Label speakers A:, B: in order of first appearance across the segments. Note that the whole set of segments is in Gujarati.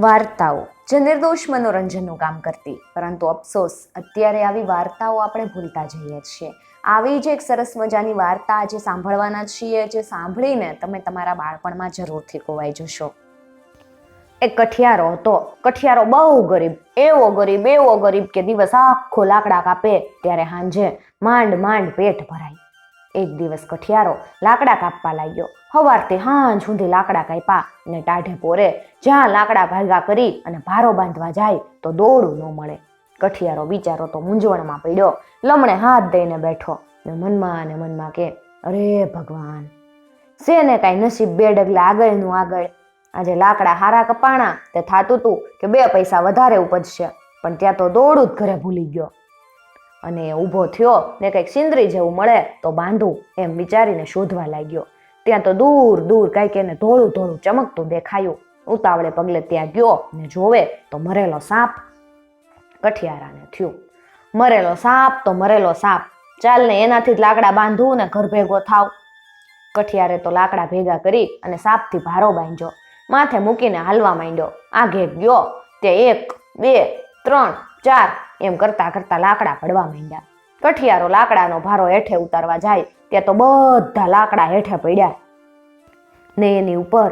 A: વાર્તાઓ, જે નિર્દોષ મનોરંજનનું કામ કરતી. પરંતુ અફસોસ, અત્યારે આવી વાર્તાઓ આપણે ભૂલતા જઈએ છીએ. આવી જ એક સરસ મજાની વાર્તા આજે સાંભળવાના છીએ, જે સાંભળીને તમે તમારા બાળપણમાં જરૂરથી ખોવાઈ જશો. એક કઠિયારો હતો. કઠિયારો બહુ ગરીબ, એવો ગરીબ એવો ગરીબ કે દિવસ આખો લાકડા કાપે ત્યારે સાંજે માંડ માંડ પેટ ભરાય. એક દિવસ કઠિયારો લાકડા કાપવા લાગ્યો. સવારથી હાંજ સુધી લાકડા કાપ્યા અને ટાઢે પોરે જ્યાં લાકડા ભાગા કરી અને ભારો બાંધવા જાય તો દોડું ન મળે. કઠિયારો બિચારો તો મૂંઝવણમાં પડ્યો. લમણે હાથ દઈને બેઠો ને મનમાં ને મનમાં કે, અરે ભગવાન, શેને કાંઈ નસીબ બે ડગલા આગળનું આગળ? આજે લાકડા હારા કપાણા તે થાતું તું કે બે પૈસા વધારે ઉપજશે, પણ ત્યાં તો દોડું જ ઘરે ભૂલી ગયો. અને ઊભો થયો ને કંઈક સિંદરી જેવું મળે તો બાંધું એમ વિચારીને શોધવા લાગ્યો. ત્યાં તો દૂર દૂર કાંઈક એને ધોળું ધોળું ચમકતું દેખાયું. ઉતાવળે પગલે ત્યાં ગયો ને જોવે તો મરેલો સાપ કઠિયારાને થયું. મરેલો સાપ તો મરેલો સાપ. ચાલ ને એનાથી જ લાકડા બાંધું ને ઘર ભેગો થાવ. કઠિયારે તો લાકડા ભેગા કરી અને સાપથી ભારો બાંધ્યો. માથે મૂકીને હાલવા માંડ્યો. આઘે ગયો. તે એક, બે, ત્રણ, ચાર એમ કરતા કરતા લાકડા પડવા માંડ્યા. કઠિયારો લાકડાનો ભારો હેઠે ઉતારવા જાય. ત્યાં તો બધા લાકડા હેઠે પડ્યા. ને એની ઉપર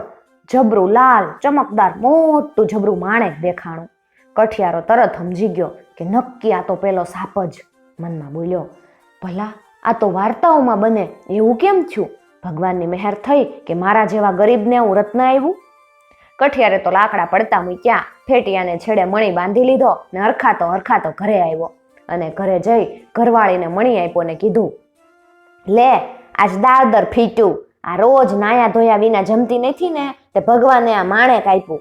A: જબરું લાલ, ચમકદાર, મોટું જબરું માણે દેખાણું. કઠિયારો તરત સમજી ગયો કે નક્કી આ તો પેલો સાપ જ. મનમાં બોલ્યો, ભલા, આ તો વાર્તાઓમાં બને. એવું કેમ થયું? ભગવાનની મહેર થઈ કે મારા જેવા ગરીબને હું રત્ન આવ્યું કઠિયારે તો લાકડા પડતા મૂક્યા, ફેટિયાને છેડે મણી બાંધી લીધો ને હરખાતો હરખાતો ઘરે આવ્યો. અને ઘરે જઈ ઘરવાળીને મણી આપ્યો ને કીધું લે, આજ દાદર ફીટ્યું. આ રોજ નાયા ધોયા વિના જમતી નથી ને, તે ભગવાને આ માણેક આપ્યું.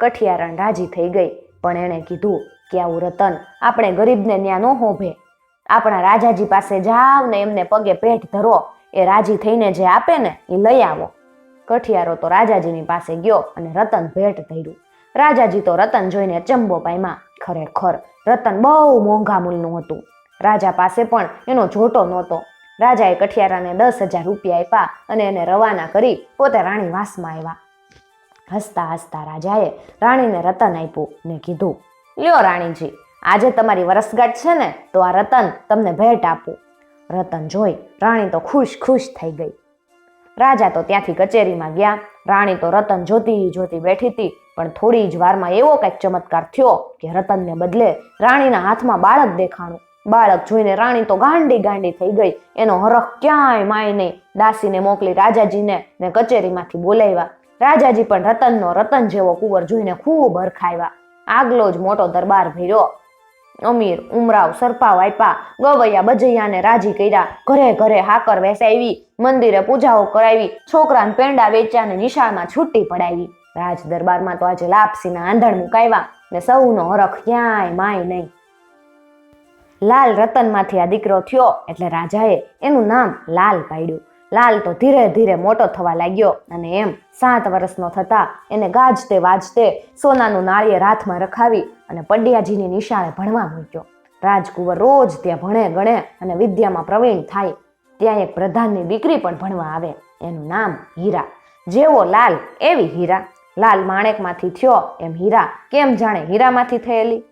A: કઠિયારણ રાજી થઈ ગઈ, પણ એણે કીધું કે આવું રતન આપણે ગરીબને ન્યા ન હોભે. આપણા રાજાજી પાસે જાવ ને એમને પગે પેટ ધરો. એ રાજી થઈને જે આપે ને, એ લઈ આવો. કઠિયારો તો રાજાજીની પાસે ગયો અને રતન ભેટ ધર્યું. રાજાજી તો રતન જોઈને અચંબો પાયમાં, ખરેખર, રતન બહુ મોંઘા મૂલનું હતું. રાજા પાસે પણ એનો જોટો નહોતો. રાજાએ કઠિયારાને દસ હજાર રૂપિયા આપ્યા અને એને રવાના કરી પોતે રાણી વાસમાં આવ્યા. હસતા હસતા રાજાએ રાણીને રતન આપ્યું ને કીધું, લ્યો રાણીજી, આજે તમારી વરસગાંઠ છે ને, તો આ રતન તમને ભેટ આપું. રતન જોઈ રાણી તો ખુશ ખુશ થઈ ગઈ. રાજા તો ત્યાંથી કચેરીમાં ગયા. રાણી તો રતન જોતી જોતી બેઠી હતી, પણ થોડી જ વારમાં એવો કંઈક ચમત્કાર થયો કે રતનને બદલે રાણીના હાથમાં બાળક દેખાણું બાળક જોઈને રાણી તો ગાંડી ગાંડી થઈ ગઈ. એનો હરખ ક્યાંય માય નહીં દાસીને મોકલી રાજાજીને ને કચેરીમાંથી બોલાવ્યા. રાજાજી પણ રતનનો રતન જેવો કુંવર જોઈને ખૂબ હરખાવ્યા. આગલો જ મોટો દરબાર ભર્યો. અમીર, ઉમરાવ, સરપાવ આપ્યા ગવૈયા, બજૈયાને રાજી કર્યા. ઘરે ઘરે હાકર વેસાવી, મંદિરે પૂજાઓ કરાવી, છોકરાને પેંડા વેચ્યા ને નિશાળમાં છૂટી પડાવી. રાજ દરબારમાં તો આજે લાપસીના આંધણ મુકાવ્યા ને સૌનો હરખ ક્યાંય માય નહીં. લાલ રતનમાંથી આ દીકરો થયો એટલે રાજાએ એનું નામ લાલ પાડ્યું. લાલ તો ધીરે ધીરે મોટો થવા લાગ્યો અને એમ સાત વર્ષનો થતા એને ગાજતે વાજતે સોનાનું નાળિયેર હાથમાં રખાવી અને પડિયાજીની નિશાળે ભણવા મૂક્યો. રાજકુંવર રોજ ત્યાં ભણે ગણે અને વિદ્યામાં પ્રવીણ થાય. ત્યાં એક પ્રધાનની દીકરી પણ ભણવા આવે. એનું નામ હીરા. જેવો લાલ એવી હીરા. લાલ માણેકમાંથી થયો એમ હીરા. કેમ જાણે હીરામાંથી થયેલી?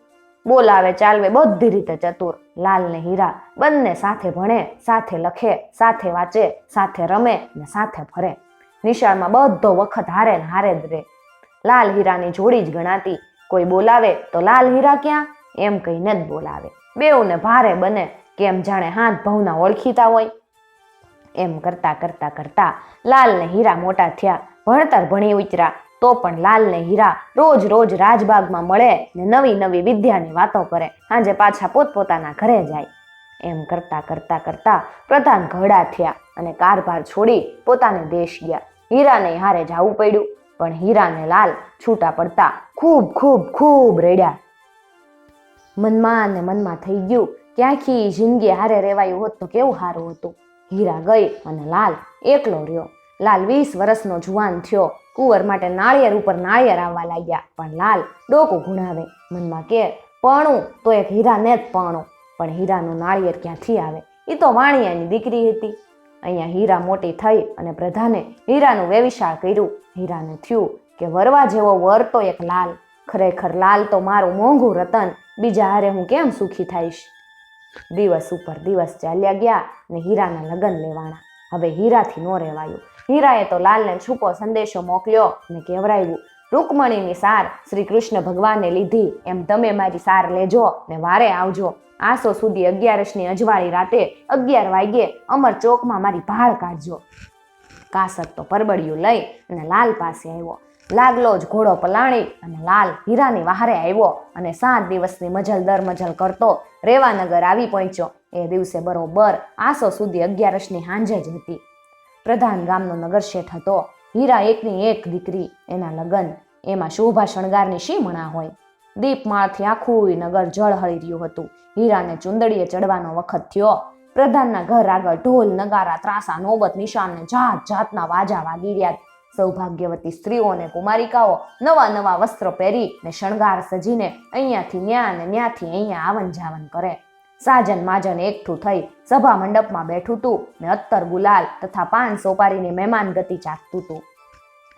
A: બોલાવે, ચાલવે, બધી રીતે ચતુર, લાલ ને હીરા, બંને સાથે ભણે, સાથે લખે, સાથે વાંચે, સાથે રમે ને સાથે ફરે. નિશાળમાં બધો વખત હારે ને હારે જ રહે લાલ હીરાની જોડી જ ગણાતી. કોઈ બોલાવે તો લાલ હીરા ક્યાં? એમ કહીને જ બોલાવે. બેઉને ભારે બને કેમ જાણે હાથ ભવના ઓળખીતા હોય. એમ કરતા કરતા કરતા લાલ ને હીરા મોટા થયા. ભણતર ભણી ઉતર્યા તો પણ લાલ ને હીરા રોજ રોજ રાજબાગમાં મળે ને નવી નવી વિદ્યાની વાતો કરે. સાંજે પાછા પોતપોતાના ઘરે જાય. એમ કરતા કરતા કરતા પ્રધાન ઘડા થયા અને કારભાર છોડી પોતાને દેશ ગયા. હીરાને હારે જવું પડ્યું, પણ હીરાને લાલ છૂટા પડતા ખૂબ ખૂબ ખૂબ રેડ્યા. મનમાં ને મનમાં થઈ ગયું, ક્યાંથી જિંદગી હારે રેવાયું હોત તો કેવું સારું હતું? હીરા ગઈ અને લાલ એકલો રહ્યો. લાલ વીસ વર્ષનો જુવાન થયો. કુંવર માટે નાળિયેર ઉપર નાળિયેર આવવા લાગ્યા. પણ લાલ ડોકું ગુણાવે મનમાં કે, પણું તો એક હીરાને જ પણું. પણ હીરાનું નાળિયેર ક્યાંથી આવે? એ તો વાણિયાની દીકરી હતી. અહીંયા હીરા મોટી થઈ અને પ્રધાને હીરાનું વેવિશાળ કર્યું. હીરાને થયું કે વરવા જેવો વર તો એક લાલ. ખરેખર લાલ તો મારું મોંઘું રતન. બીજા હારે હું કેમ સુખી થઈશ? દિવસ ઉપર દિવસ ચાલ્યા ગયા ને હીરાના લગ્ન લેવાના હવે હીરાથી ન રહેવાયું. હીરાએ તો લાલને છૂપો સંદેશો મોકલ્યો ને કહેવરાયું, રૂકમણીની સાર શ્રી કૃષ્ણ ભગવાને લીધી, એમ તમે મારી સાર લેજો ને વારે આવજો. આસો સુધી અગિયારસની અજવાળી રાતે અગિયાર વાગ્યે અમર ચોકમાં મારી ભાળ કાઢજો. કાસત તો પરબડિયું લઈ અને લાલ પાસે આવ્યો. લાગલો જ ઘોડો પલાણી અને લાલ હીરાની વહારે આવ્યો અને સાત દિવસની મજલ દર મજલ કરતો રેવાનગર આવી પહોંચ્યો. એ દિવસે બરોબર આસો સુધી અગિયારસની હાંજે જ હતી. પ્રધાન ગામનો નગરશેઠ હતો. હીરા એકની એક દીકરી, એના લગ્ન. એમાં શોભા શણગારની શી મણા હોય? દીપમાળથી આખું નગર જળ હળી રહ્યું હતું. હીરાને ચુંદડીએ ચડવાનો વખત થયો. પ્રધાનના ઘર આગળ ઢોલ, નગારા, ત્રાસા, નોબત, નિશાનને જાત જાતના વાજા વાગી રહ્યા સૌભાગ્યવતી સ્ત્રીઓ અને કુમારિકાઓ નવા નવા વસ્ત્રો પહેરી ને શણગાર સજીને અહીંયાથી ન્યા ને ન્યાથી અહીંયા આવન જાવન કરે. સાજન માજન એકઠું થઈ સભા મંડપમાં બેઠું તું ને અત્તર ગુલાલ તથા પાન સોપારીની મહેમાન ગતિ ચાખતું તું.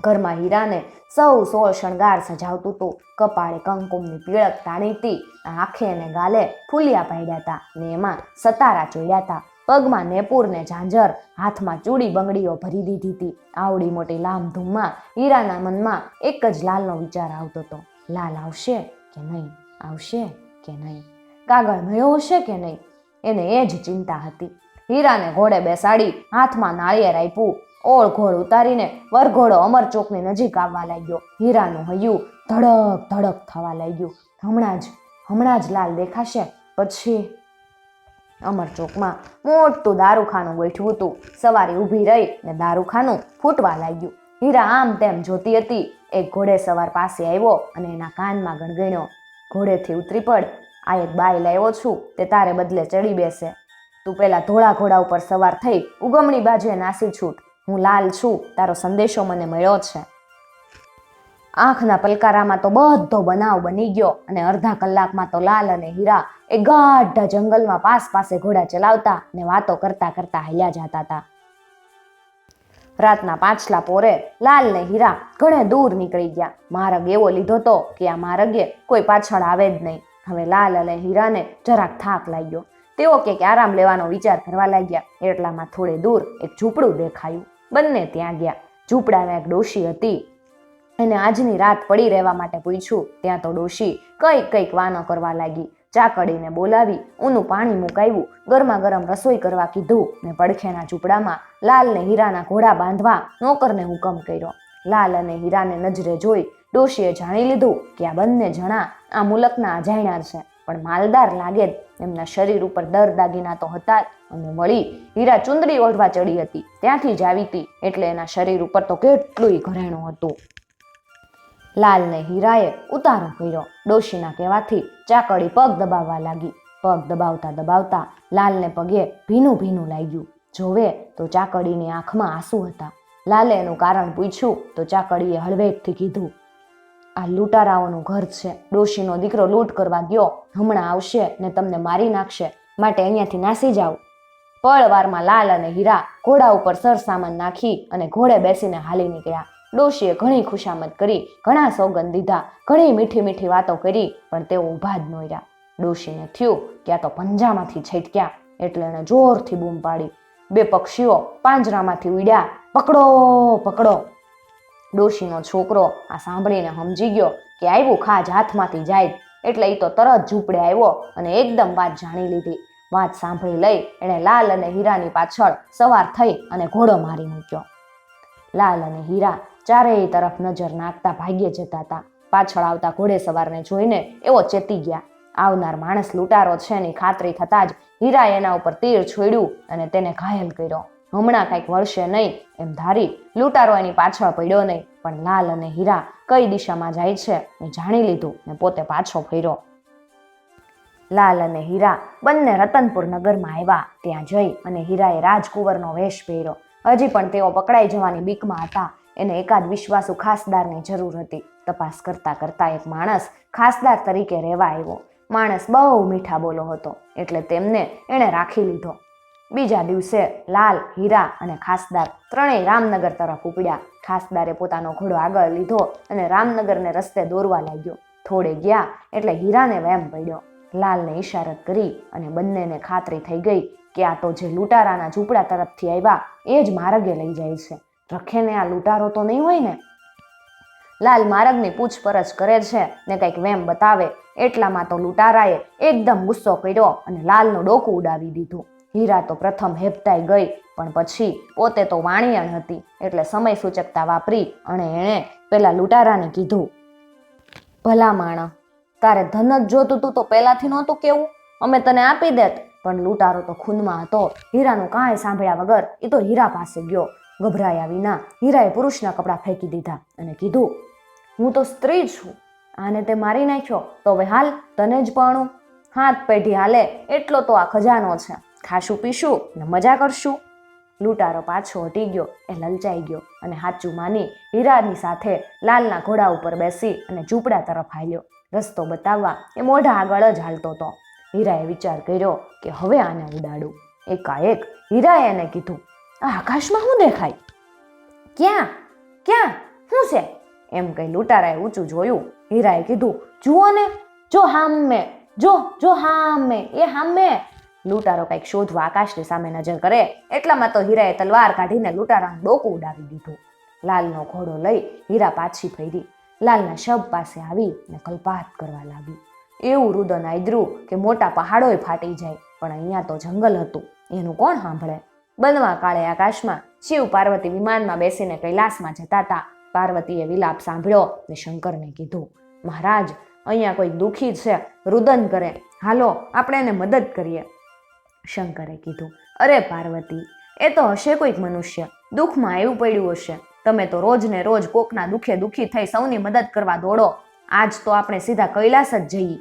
A: ઘરમાં હીરાને સૌ સોળ શણગાર સજાવતું હતું કપાળે કંકુમની પીળક તાણીતી આંખે ને ગાલે ફૂલિયા પાડ્યા હતા ને એમાં સતારા ચોડ્યા હતા પગમાં નેપુર ને ઝાંઝર, હાથમાં ચૂડી બંગડીઓ ભરી દીધી હતી આવડી મોટી લામધૂમમાં હીરાના મનમાં એક જ લાલનો વિચાર આવતો હતો. લાલ આવશે કે નહીં? આવશે કે નહીં? કાગળ મળ્યો હશે કે નહીં? એને એ જ ચિંતા હતી. હીરાને ઘોડે બેસાડી હાથમાં નાળિયેર આપ્યું. ઓળ ઘોડ ઉતારીને વરઘોડો અમરચોકની નજીક આવવા લાગ્યો. હીરાનું હૈયું ધડક ધડક થવા લાગ્યું. હમણાં જ હમણાં જ લાલ દેખાશે. પછી અમરચોકમાં મોટું દારૂખાનું બેઠ્યું હતું. સવારી ઊભી રહી ને દારૂખાનું ફૂટવા લાગ્યું. હીરા આમ તેમ જોતી હતી. એક ઘોડે સવાર પાસે આવ્યો અને એના કાનમાં ગણગણ્યો. ઘોડેથી ઉતરી પડ. આ એક બાય લાવ્યો છું તે તારે બદલે ચડી બેસે. તું પેલા ધોળા ઘોડા ઉપર સવાર થઈ ઉગમણી બાજુએ નાસી છૂટ. હું લાલ છું, તારો સંદેશો મને મળ્યો છે. આંખના પલકારામાં તો બધો બનાવ બની ગયો અને અડધા કલાકમાં તો લાલ અને હીરા એ ગાઢા જંગલમાં પાસ પાસે ઘોડા ચલાવતા ને વાતો કરતા કરતા હૈયા જતા હતા રાતના પાછલા પોરે લાલ ને હીરા ઘણે દૂર નીકળી ગયા. માર્ગ એવો લીધો તો કે આ માર્ગે કોઈ પાછળ આવે જ નહીં. હવે લાલ અને હીરાને જરાક થાક લાગ્યો. તેઓ કે આરામ લેવાનો વિચાર કરવા લાગ્યા. એટલામાં થોડે દૂર એક ઝૂંપડું દેખાયું. બંને ત્યાં ગયા. ઝૂંપડામાં એક ડોશી હતી. એને આજની રાત પડી રહેવા માટે પૂછ્યું. ત્યાં તો ડોશી કંઈક કંઈક વાનો કરવા લાગી. ચાકડીને બોલાવી, ઊનું પાણી મુકાવ્યું, ગરમા ગરમ રસોઈ કરવા કીધું ને પડખેના ઝૂંપડામાં લાલ ને હીરાના ઘોડા બાંધવા નોકરને હુકમ કર્યો. લાલ અને હીરાને નજરે જોઈ ડોશીએ જાણી લીધું કે આ બંને જણા આ મુલકના અજાણ્યા છે. પણ માલદાર લાગે એમના શરીર ઉપર દર દાગીના તો હતા અને વળી હીરા ચુંદડી ઓઢવા ચડી હતી. ત્યાંથી જ આવી હતી એટલે એના શરીર ઉપર તો કેટલુંય ઘરેણું હતું. લાલને હીરાએ ઉતારો કર્યો. ડોશીના કહેવાથી ચાકડી પગ દબાવવા લાગી. પગ દબાવતા દબાવતા લાલને પગે ભીનું ભીનું લાગ્યું. જોવે તો ચાકડીની આંખમાં આંસુ હતા. લાલે એનું કારણ પૂછ્યું તો ચાકડીએ હળવેટથી કીધું આ લૂંટારાઓનું ઘર છે. ડોશીનો દીકરો લૂંટ કરવા ગયો. હમણાં આવશે ને તમને મારી નાખશે. માટે અહીંયાથી નાસી જાઓ. પળવારમાં લાલ અને હીરા ઘોડા ઉપર સરસામાન નાખી અને ઘોડે બેસીને હાલી નીકળ્યા. ડોશીએ ઘણી ખુશામત કરી, ઘણા સોગંદ દીધા, ઘણી મીઠી મીઠી વાતો કરી, પણ તેઓ ઊભા જ નોર્યા ડોશીને થયું કે આ તો પંજામાંથી છટક્યા એટલે એણે જોરથી બૂમ પાડી. બે પક્ષીઓ પાંજરામાંથી ઉડ્યા. પકડો પકડો. ડોશીનો છોકરો આ સાંભળીને સમજી ગયો કે આવ્યું ખાજ હાથમાંથી જાય એટલે એ તો તરત ઝૂંપડે આવ્યો અને એકદમ વાત જાણી લીધી. વાત સાંભળી લઈ એણે લાલ અને હીરાની પાછળ સવાર થઈ અને ઘોડો મારી મૂક્યો. લાલ અને હીરા ચારેય તરફ નજર નાખતા ભાગ્યે જતા હતા પાછળ આવતા ઘોડે સવારને જોઈને એવો ચેતી ગયા. આવનાર માણસ લૂંટારો છે એની ખાતરી થતાં જ હીરાએ એના ઉપર તીર છોડ્યું અને તેને ઘાયલ કર્યો. હમણાં કાંઈક વળશે નહીં, એમ ધારી લૂંટારો એની પાછળ પડ્યો નહીં, પણ લાલ અને હીરા કઈ દિશામાં જાય છે એ જાણી લીધું ને પોતે પાછો ફર્યો. લાલ અને હીરા બંને રતનપુર નગરમાં આવ્યા, ત્યાં જઈ અને હીરાએ રાજકુંવરનો વેશ પહેર્યો. હજી પણ તેઓ પકડાઈ જવાની બીકમાં હતા, એને એકાદ વિશ્વાસુ ખાસદારની જરૂર હતી. તપાસ કરતા કરતા એક માણસ ખાસદાર તરીકે રહેવા આવ્યો. માણસ બહુ મીઠા બોલો હતો, એટલે તેમને એણે રાખી લીધો. બીજા દિવસે લાલ, હીરા અને ખાસદાર ત્રણેય રામનગર તરફ ઉપડ્યા. ખાસદારે પોતાનો ઘોડો આગળ લીધો અને રામનગરને રસ્તે દોરવા લાગ્યો. થોડે ગયા એટલે હીરાને વેમ પડ્યો. લાલને ઈશારત કરી અને બંનેને ખાતરી થઈ ગઈ કે આ તો જે લૂંટારાના ઝૂંપડા તરફથી આવ્યા, એ જ માર્ગે લઈ જાય છે. રખેને આ લૂંટારો તો નહીં હોય ને? લાલ માર્ગની પૂછપરછ કરે છે ને કંઈક વેમ બતાવે. એટલામાં તો લૂંટારાએ એકદમ ગુસ્સો કર્યો અને લાલનું ડોકું ઉડાવી દીધું. હીરા તો પ્રથમ હેપતાઈ ગઈ, પણ પછી પોતે તો વાણિયણ હતી, એટલે સમય સૂચકતા વાપરી અને એણે પેલા લૂંટારાને કીધું, ભલા માણા તારે ધન જ જોતું તું તો પહેલાથી નહોતું કેવું? અમે તને આપી દેત. પણ લૂંટારો તો ખૂનમાં હતો, હીરાનું કાંઈ સાંભળ્યા વગર એ તો હીરા પાસે ગયો, ગભરાયા વિના હીરાએ પુરુષના કપડાં ફેંકી દીધા અને કીધું, હું તો સ્ત્રી છું, આને તે મારી નાખ્યો, તો હવે હાલ તને જ પરણું, હાથ પેઢી હાલે, એટલો તો આ ખજાનો છે. ખાશું પીશું ને મજા કરશું. લૂંટારો પાછો હટી ગયો એ લલચાઈ ગયો અને હાચું માની હીરાની સાથે લાલના ઘોડા ઉપર બેસી અને ઝૂંપડા તરફ હાલ્યો. રસ્તો બતાવવા એ મોઢા આગળ જ હાલતો હતો. હીરાએ વિચાર કર્યો કે હવે આને ઉડાડું. એકાએક હીરાએ એને કીધું આકાશમાં શું દેખાય? ક્યાં? ક્યાં? શું છે? એમ કહી લૂંટારાએ ઊંચું જોયું. હીરાએ કીધું, જુઓ ને, જો હામે, જો જો હામે, એ હામે. લૂંટારો કંઈક શોધવા આકાશની સામે નજર કરે, એટલામાં તો હીરાએ તલવાર કાઢીને લૂંટારાનું ડોકું ઉડાવી દીધું. લાલનો ઘોડો લઈ હીરા પાછી ફેરી, લાલના શબ પાસે આવી ને કલ્પાત કરવા લાગી. એવું રુદન આદરું કે મોટા પહાડોય ફાટી જાય, પણ અહીંયા તો જંગલ હતું, એનું કોણ સાંભળે? બનવા કાળે આકાશમાં શિવ પાર્વતી વિમાનમાં બેસીને કૈલાસમાં જતા હતા. પાર્વતીએ વિલાપ સાંભળ્યો ને શંકરને કીધું, મહારાજ, અહીંયા કોઈ દુઃખી છે, રુદન કરે. હાલો, આપણે એને મદદ કરીએ. શંકરે કીધું, અરે પાર્વતી, એ તો હશે કોઈક મનુષ્ય. દુઃખમાં આવ્યું પડ્યું હશે. તમે તો રોજ ને રોજ કોકના દુઃખે દુઃખી થઈ સૌની મદદ કરવા દોડો. આજ તો આપણે સીધા કૈલાસ જ જઈએ.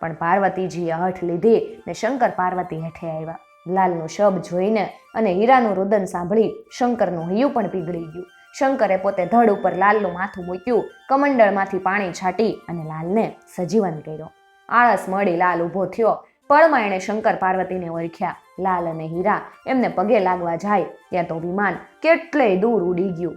A: પણ પાર્વતીજીએ હઠ લીધી ને શંકર પાર્વતી હેઠે આવ્યા. લાલનું શબ જોઈને અને હીરાનું રુદન સાંભળી શંકરનું હૈયું પણ પીગળી ગયું. શંકરે પોતે ધડ ઉપર લાલનું માથું મૂક્યું, કમંડળમાંથી પાણી છાંટી અને લાલને સજીવન કર્યો. આળસ મળી લાલ ઊભો થયો પળમાં એણે શંકર પાર્વતીને ઓળખ્યા. લાલ અને હીરા એમને પગે લાગવા જાય ત્યાં તો વિમાન કેટલેય દૂર ઉડી ગયું.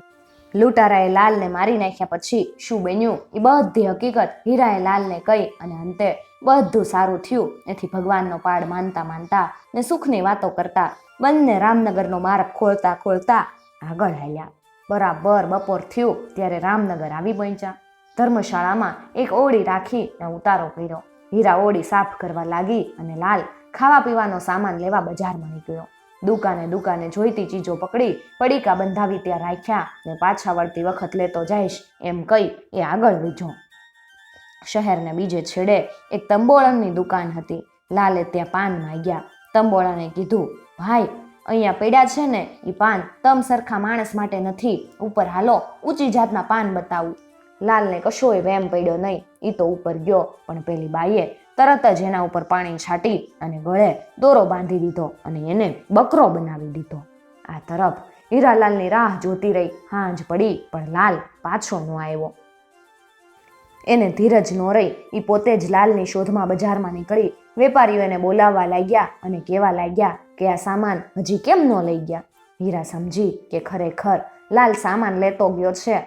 A: લૂંટારાએ લાલને મારી નાખ્યા પછી શું બન્યું? એ બધી હકીકત હીરાએ લાલને કહી અને અંતે બધું સારું થયું. એથી ભગવાનનો પાડ માનતા માનતા ને સુખની વાતો કરતા બંને રામનગરનો માર્ગ ખોલતા ખોલતા આગળ હાલ્યા. બરાબર બપોર થયું ત્યારે રામનગર આવી પહોંચ્યા. ધર્મશાળામાં એક ઓળી રાખી ને ઉતારો કર્યો. હીરા ઓળી સાફ કરવા લાગી અને લાલ ખાવા પીવાનો સામાન લેવા બજારમાં નીકળ્યો. દુકાને દુકાને જોઈતી ચીજો પકડી પડીકા બંધાવી ત્યાં રાખ્યા ને પાછા વળતી વખત લેતો જઈશ એમ કહી એ આગળ વીજો શહેરને બીજે છેડે એક તંબોળણની દુકાન હતી. લાલે ત્યાં પાન માંગ્યા. તંબોળાને કીધું, ભાઈ, અહીંયા પડ્યા છે ને એ પાન. તમ સરખા માણસ માટે નથી. ઉપર હાલો, ઊંચી જાતના પાન બતાવું. લાલને કશોય વેમ પડ્યો નહીં. એ તો ઉપર ગયો, પણ પેલી બાઈએ તરત જ એના ઉપર પાણી છાંટી અને ગળે દોરો બાંધી દીધો અને એને બકરો બનાવી દીધો. આ તરફ હીરાલાલની રાહ જોતી રહી, હાંજ પડી, પણ લાલ પાછો ન આવ્યો. એને ધીરજ ન રહી એ પોતે જ લાલની શોધમાં બજારમાં નીકળી, વેપારીઓ એને બોલાવવા લાગ્યા અને કહેવા લાગ્યા કે આ સામાન હજી કેમ ન લઈ ગયા? હીરા સમજી કે ખરેખર લાલ સામાન લેતો ગયો છે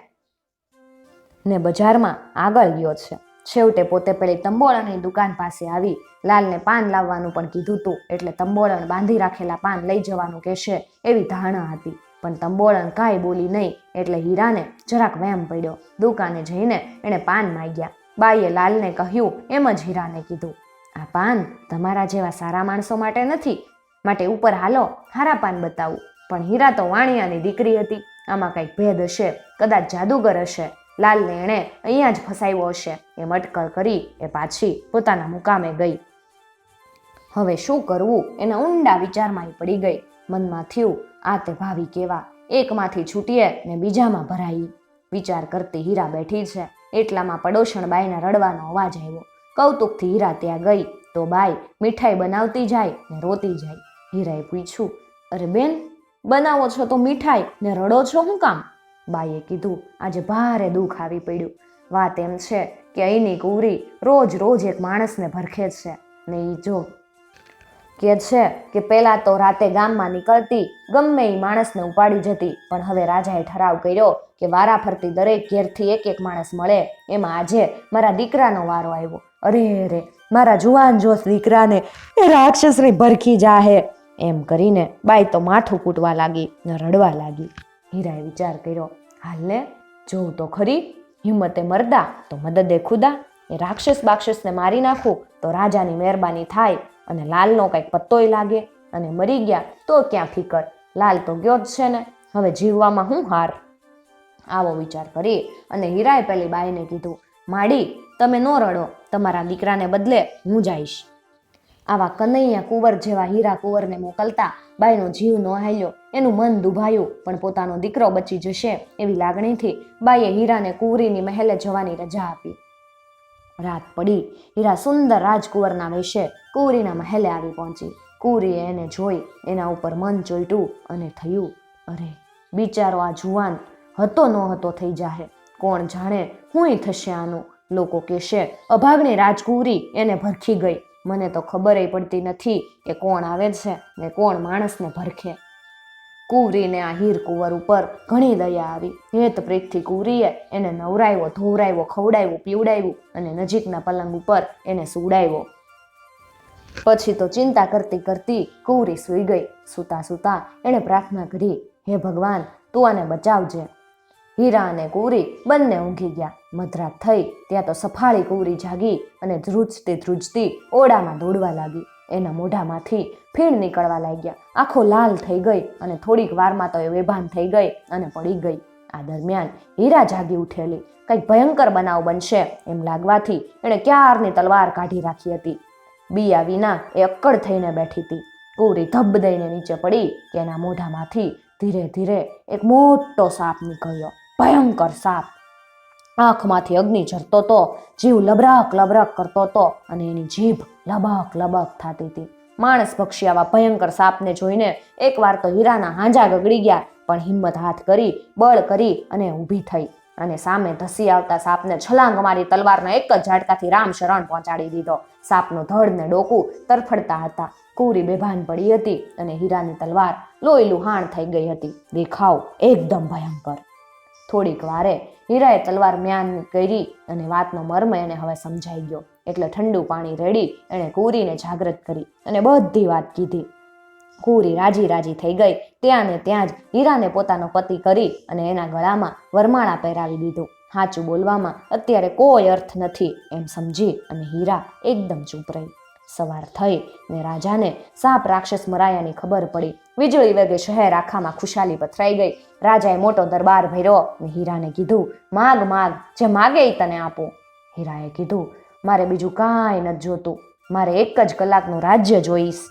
A: ને બજારમાં આગળ ગયો છે. છેવટે પોતે પેલી તંબોળાની દુકાન પાસે આવી. લાલને પાન લાવવાનું પણ કીધું તું, એટલે તંબોળણ બાંધી રાખેલા પાન લઈ જવાનું કહેશે એવી ધારણા હતી. પણ તંબોળણ કાંઈ બોલી નહીં, એટલે હીરાને જરાક વેમ પડ્યો. દુકાને જઈને એણે પાન માગ્યા. બાઈએ લાલને કહ્યું, એમ જ હીરાને કીધું, આ પાન તમારા જેવા સારા માણસો માટે નથી. માટે ઉપર હાલો, હારા પાન બતાવું. પણ હીરા તો વાણિયાની દીકરી હતી. આમાં કંઈક ભેદ હશે, કદાચ જાદુગર હશે. લાલને એણે અહીંયા જ ફસાયો હશે. એમ અટકળ કરી એ પાછી પોતાના મુકામે ગઈ. હવે શું કરવું? એના ઊંડા વિચારમાં પડી ગઈ. મનમાં થયું, આ તે ભાવી કેવા? એકમાંથી છૂટીએ ને બીજામાં ભરાઈ. વિચાર કરતી હીરા બેઠી છે. એટલામાં પડોશણ બાઈના રડવાનો અવાજ આવ્યો. કૌતુકથી હીરા ત્યાં ગઈ. તો બાઈ મીઠાઈ બનાવતી જાય ને રોતી જાય. હીરાએ પૂછ્યું, અરે બેન, બનાવો છો તો મીઠાઈ ને રડો છો હું કામ? બાઈએ કીધું, આજે ભારે દુઃખ આવી પડ્યું. વાત એમ છે કે અહીંની કુંવરી રોજ રોજ એક માણસને ભરખે છે. ને એ જો કે છે કે પહેલાં તો રાતે ગામમાં નીકળતી ગમે એ માણસને ઉપાડી જતી, પણ હવે રાજાએ ઠરાવ કર્યો કે વારા ફરતી દરેક ઘેરથી એક એક માણસ મળે. એમાં આજે મારા દીકરાનો વારો આવ્યો. અરે અરે મારા જુવાન જોશ દીકરાને એ રાક્ષસની ભરખી જાહે. એમ કરીને બાઈ તો માથું કૂટવા લાગી રડવા લાગી. હીરાએ વિચાર કર્યો હાલને જોઉં તો ખરી, હિંમતે મરદા, તો મદદે ખુદા. એ રાક્ષસ બાક્ષસને મારી નાખું, તો રાજાની મહેરબાની થાય અને લાલનો કંઈક પત્તોય લાગે અને મરી ગયા તો ક્યાં ફિકર? લાલ તો ગયો જ છે ને, હવે જીવવામાં હું હાર? આવો વિચાર કરી અને હીરાએ પેલી બાઈને કીધું, માડી, તમે ન રડો, તમારા દીકરાને બદલે હું જઈશ. આવા કનૈયા કુંવર જેવા હીરા કુંવરને મોકલતા બાઈનો જીવ ન હાલ્યો. એનું મન દુભાયું, પણ પોતાનો દીકરો બચી જશે એવી લાગણીથી બાઈએ હીરાને કુંવરીની મહેલે જવાની રજા આપી. રાત પડી, હીરા સુંદર રાજકુંવરના વેશે કુંવરીના મહેલે આવી પહોંચી. કુંવરીએ એને જોઈ, એના ઉપર મન ચોંટ્યું અને થયું, અરે, બિચારો આ જુવાન હતો ન હતો થઈ જાહે. કોણ જાણે હુંય થશે આનું? લોકો કહેશે, અભાગની રાજકુંવરી એને ભરખી ગઈ. મને તો ખબરેય પડતી નથી કે કોણ આવે છે ને કોણ માણસને ભરખે. કુંવરીને આ હીર કુંવર ઉપર ઘણી દયા આવી. હેત પ્રીતથી કુંવરીએ એને નવરાવ્યો ધોવરાવ્યો ખવડાવ્યો, પીવડાવ્યું અને નજીકના પલંગ ઉપર એને સુવડાવ્યો. પછી તો ચિંતા કરતી કરતી કુંવરી સૂઈ ગઈ. સૂતા સૂતા એણે પ્રાર્થના કરી, હે ભગવાન, તું આને બચાવજે. હીરા અને કુંવરી બંને ઊંઘી ગયા. મધરાત થઈ, ત્યાં તો સફાળી કુંવરી જાગી અને ધ્રુજતી ધ્રુજતી ઓરડામાં દોડવા લાગી. એના મોઢામાંથી ફીણ નીકળવા લાગ્યા. આખો લાલ થઈ ગઈ અને થોડીક વારમાં તો એ વેભાન થઈ ગઈ અને પડી ગઈ. આ દરમિયાન હીરા જાગી ઉઠેલી. કંઈક ભયંકર બનાવ બનશે એમ લાગવાથી એણે ક્યારની તલવાર કાઢી રાખી હતી? બિયા વિના એ અક્કડ થઈને બેઠી હતી. કુવરી ધબ દઈને નીચે પડી કે એના મોઢામાંથી ધીરે ધીરે એક મોટો સાપ નીકળ્યો. ભયંકર સાપ. આંખમાંથી અગ્નિ ઝરતો તો, જીવ લબરાક લબરક કરતો તો અને એની જીભ લબક લબક થતી હતી. માણસ પક્ષી આવા ભયંકર સાપને જોઈને એકવાર તો હીરાના હાંજા ગગડી ગયા, પણ હિંમત હાથ કરી, બળ કરી અને ઊભી થઈ અને સામે ધસી આવતા સાપને છલાંગ મારી તલવારના એક જ ઝાટકાથી રામ શરણ પહોંચાડી દીધો. સાપનું ધડ ને ડોકું તરફડતા હતા. કુરી બેભાન પડી હતી અને હીરાની તલવાર લોહી લુહાણ થઈ ગઈ હતી. દેખાવ એકદમ ભયંકર. થોડીક વારે હીરાએ તલવાર મ્યાન કરી અને વાતનો મર્મ એને હવે સમજાઈ ગયો. એટલે ઠંડુ પાણી રેડી, એણે કુરીને જાગૃત કરી અને બધી વાત કીધી. કુરી રાજી રાજી થઈ ગઈ. ત્યાં ને ત્યાં જ હીરાને પોતાનો પતિ કરી અને એના ગળામાં વરમાળા પહેરાવી દીધું. સાચું બોલવામાં અત્યારે કોઈ અર્થ નથી એમ સમજી અને હીરા એકદમ ચૂપ રહી. સવાર થઈ ને રાજાને સાપ રાક્ષસ મરાયાની ખબર પડી. વીજળી વેગે શહેર આખામાં ખુશાલી પથરાઈ ગઈ. રાજાએ મોટો દરબાર ભર્યો ને હીરાને કીધું, માગ માગ, જે માગે એ તને આપું. હીરાએ કીધું, મારે બીજું કાંઈ નથી જોતું. મારે એક જ કલાકનું રાજ્ય જોઈશ.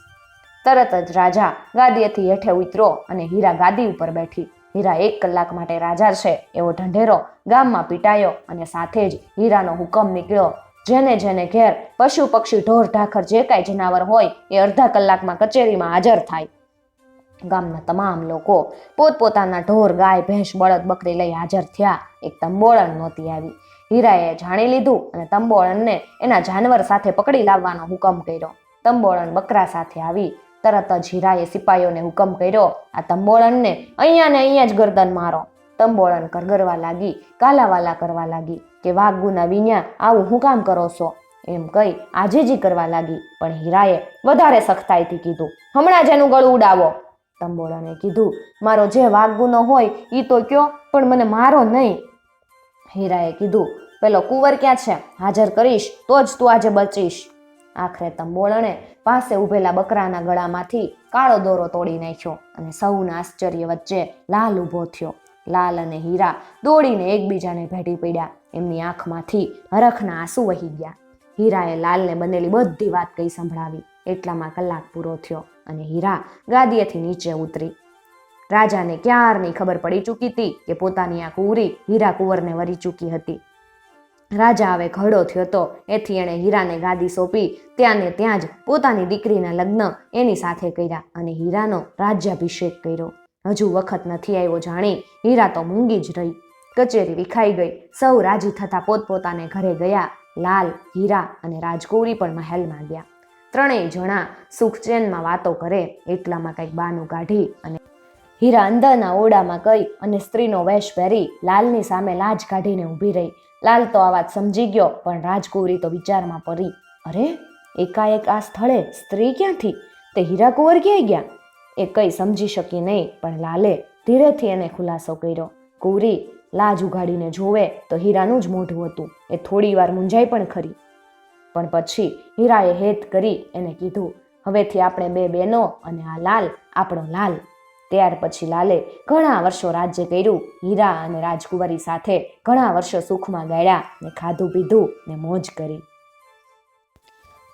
A: તરત જ રાજા ગાદીએથી હેઠે ઉતરો અને હીરા ગાદી ઉપર બેઠી. હીરા એક કલાક માટે રાજા છે એવો ઢંઢેરો ગામમાં પીટાયો અને સાથે જ હીરાનો હુકમ નીકળ્યો. જેને જેને ઘેર પશુ પક્ષી ઢોર ઢાખર જે કાંઈ જનાવર હોય એ અડધા કલાકમાં કચેરીમાં હાજર થાય. ગામના તમામ લોકો પોતપોતાના ઢોર, ગાય, ભેંસ, બળદ, બકરી લઈ હાજર થયા. એક તંબોળણ નહોતી આવી. હીરાએ જાણી લીધું અને તંબોળણને એના જાનવર સાથે પકડી લાવવાનો હુકમ કર્યો. તંબોળણ બકરા સાથે આવી. તરત જ હીરાએ સિપાઈઓને હુકમ કર્યો, આ તંબોળણને અહીંયા ને અહીંયા જ ગરદન મારો. તંબોળણ કરગરવા લાગી, કાલાવાલા કરવા લાગી. કે વાઘુના વિન્યા આવું હું કામ કરો છો? એમ કહી આજીજી કરવા લાગી, પણ હીરાએ વધારે સખ્તાઈથી કીધું, હમણાં જ એનું ગળું ઉડાવો. તંબોળાને કીધું, મારો જે વાઘગુનો હોય એ તો કયો, પણ મને મારો નહીં. હીરાએ કીધું, પેલો કુંવર ક્યાં છે? હાજર કરીશ તો જ તું આજે બચીશ. આખરે તંબોળણે પાસે ઉભેલા બકરાના ગળામાંથી કાળો દોરો તોડી નાખ્યો અને સૌના આશ્ચર્ય વચ્ચે લાલ ઊભો થયો. લાલ અને હીરા દોડીને એકબીજાને ભેટી પડ્યા. એમની આંખમાંથી હરખના આંસુ વહી ગયા. હીરાએ લાલને બનેલી બધી વાત કહી સંભળાવી. એટલામાં કલાક પૂરો થયો અને હીરા ગાદીએથી નીચે ઉતરી. રાજાને ક્યારની ખબર પડી ચૂકી હતી કે પોતાની આ કુંવરી હીરા કુંવરને વરી ચૂકી હતી? રાજા હવે ઘડો થયો હતો એથી એણે હીરાને ગાદી સોંપી ત્યાં ને ત્યાં જ પોતાની દીકરીના લગ્ન એની સાથે કર્યા અને હીરાનો રાજ્યાભિષેક કર્યો. હજુ વખત નથી આવ્યો જાણી હીરા તો મૂંગી જ રહી. કચેરી વિખાઈ ગઈ. સૌ રાજી થતા પોતપોતાને ઘરે ગયા. લાલ, હીરા અને રાજકુરી પણ મહેલમાં ગયા. ત્રણેય જણા સુખચેનમાં વાતો કરે, એટલામાં કંઈક બાનું કાઢી અને હીરા અંદરના ઓરડામાં ગઈ અને સ્ત્રીનો વેશ પહેરી લાલની સામે લાજ કાઢીને ઊભી રહી. લાલ તો આ વાત સમજી ગયો, પણ રાજકુંવરી તો વિચારમાં પડી. અરે, એકાએક આ સ્થળે સ્ત્રી ક્યાંથી? તે હીરા કુંવર ક્યાંય ગયા? એ કંઈ સમજી શકી નહીં, પણ લાલે ધીરેથી એને ખુલાસો કર્યો. કુંવરી લાજ ઉઘાડીને જોવે તો હીરાનું જ મોઢું હતું. એ થોડી વાર મૂંઝાઈ પણ ખરી. પણ પછી હીરાએ હેત કરી એને કીધું, હવેથી આપણે બે બહેનો અને આ લાલ, આપણો લાલ. ત્યાર પછી લાલે ઘણા વર્ષો રાજ્ય કર્યું, હીરા અને રાજકુંવરી સાથે ઘણા વર્ષો સુખમાં ગાળ્યા ને ખાધું પીધું ને મોજ કરી.